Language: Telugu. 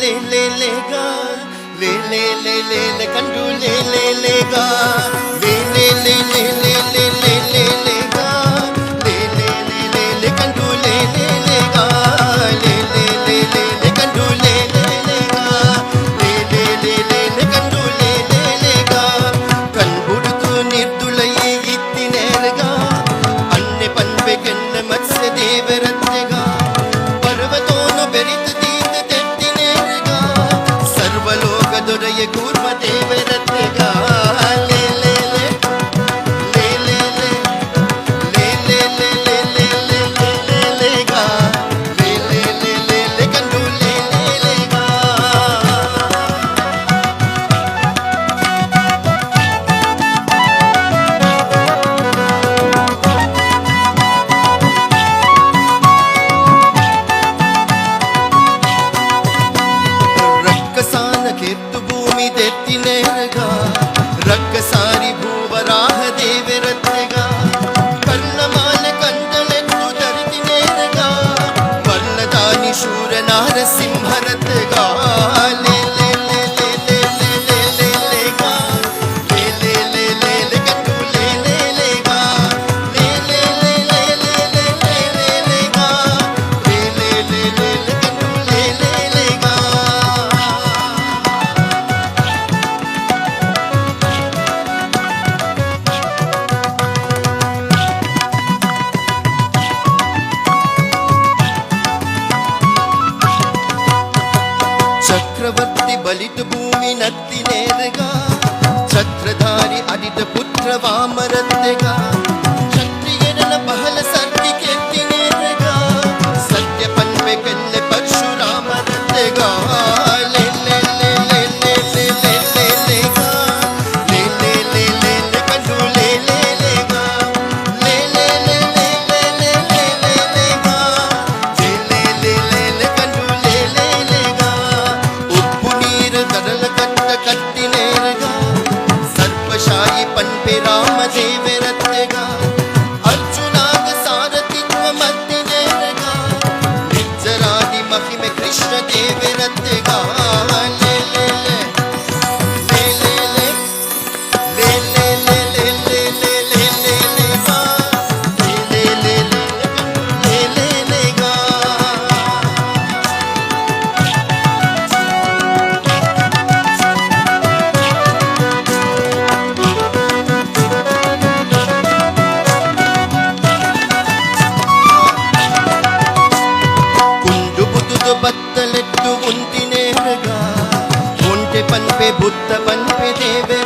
le le le ga le le le le le kandu le le le ga le le le le le le നരസിംഹനത്തുകാർ చక్రవర్తి బలిత భూమి నత్తి నేరుగా చక్రధారి అడిత ਆਪੇ RAM ਦੇਵ ਰਚੇਗਾ। ಬತ್ತಲೆಟ್ಟು ಉಂಟಿ ನೇರಗ ಉಂಟೆ ಪನ್ಪೆ ಬುದ್ಧ ಪನ್ಪೆ ದೇವೆ